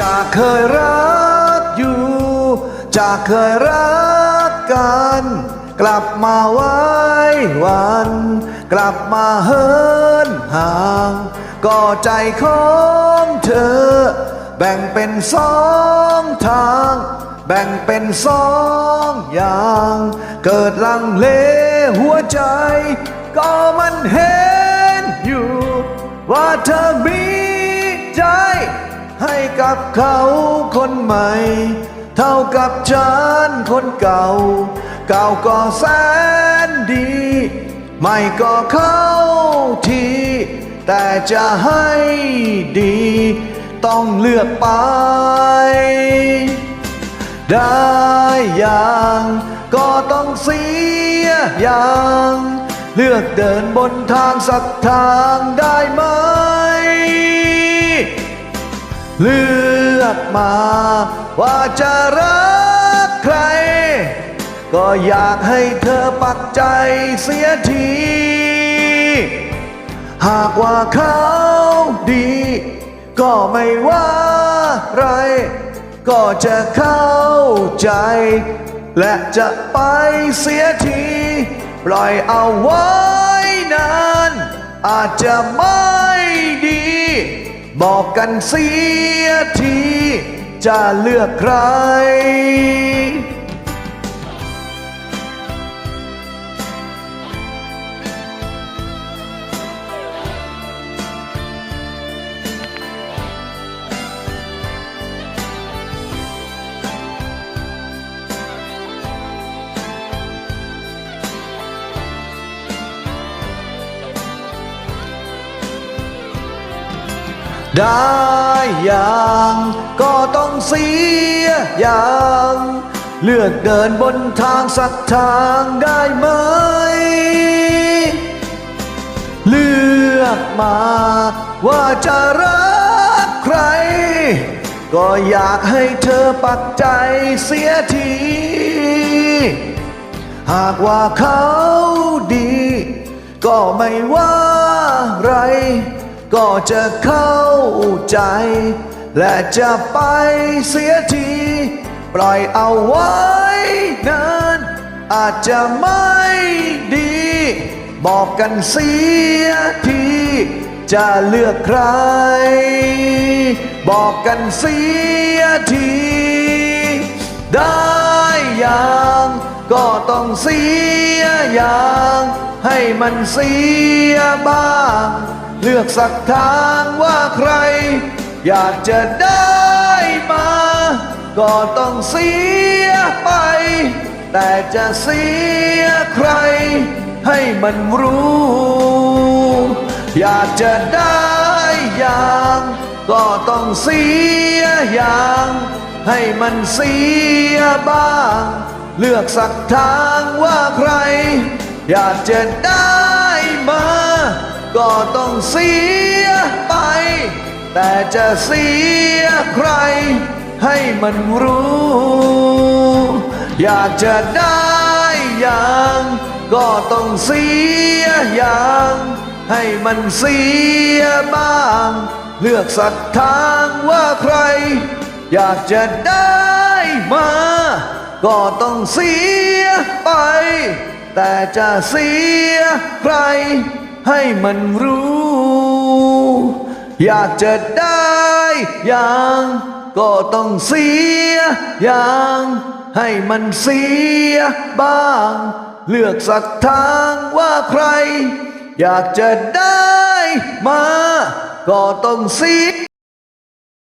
จากเคยรักอยู่ จากเคยรักกัน กลับมาไว้วัน กลับมาเฮินห่างก็ใจของเธอ แบ่งเป็นสองทาง แบ่งเป็นสองอย่าง เกิดลังเลหัวใจ ก็มันเห็นอยู่ ว่าเธอมี กับเขาคนใหม่ เท่ากับฉันคนเก่า เก่าก็แสนดี ไม่ก็เข้าที แต่จะให้ดี ต้องเลือกไป ได้อย่างก็ต้องเสียอย่างเลือกเดินบนทางสักทางได้ไหม เลือกมาว่าจะรักใคร ก็อยากให้เธอปักใจเสียที หากว่าเขาดี ก็ไม่ว่าไร ก็จะเข้าใจ และจะไปเสียที ปล่อยเอาไว้นาน อาจจะไม่ดี บอกกันเสียที จะเลือกใคร ได้อย่างก็ต้องเสียอย่าง เลือกเดินบนทางสักทางได้ไหม เลือกมาว่าจะรักใคร ก็อยากให้เธอปักใจเสียที หากว่าเขาดี ก็ไม่ว่าไร ก็จะเข้าใจ และจะไปเสียที ปล่อยเอาไว้นั้นอาจจะไม่ดี บอกกันเสียที จะเลือกใคร บอกกันเสียที ได้อย่างก็ต้องเสียอย่าง ให้มันเสียบ้าง เลือกสักทางว่าใคร อยากจะได้มา ก็ต้องเสียไป แต่จะเสียใคร ให้มันรู้ อยากจะได้อย่าง ก็ต้องเสียอย่าง ให้มันเสียบ้าง เลือกสักทางว่าใคร อยากจะได้มา ก็ต้องเสียไป แต่จะเสียใคร ให้มันรู้ อยากจะได้อย่าง ก็ต้องเสียอย่าง ให้มันเสียบ้าง เลือกสักทางว่าใคร อยากจะได้มา ก็ต้องเสียไป แต่จะเสียใคร ให้มันรู้ อยากจะได้อย่างก็ต้องเสียอย่างให้มันเสียบ้าง เลือกสักทางว่าใคร อยากจะได้มา ก็ต้องเสีย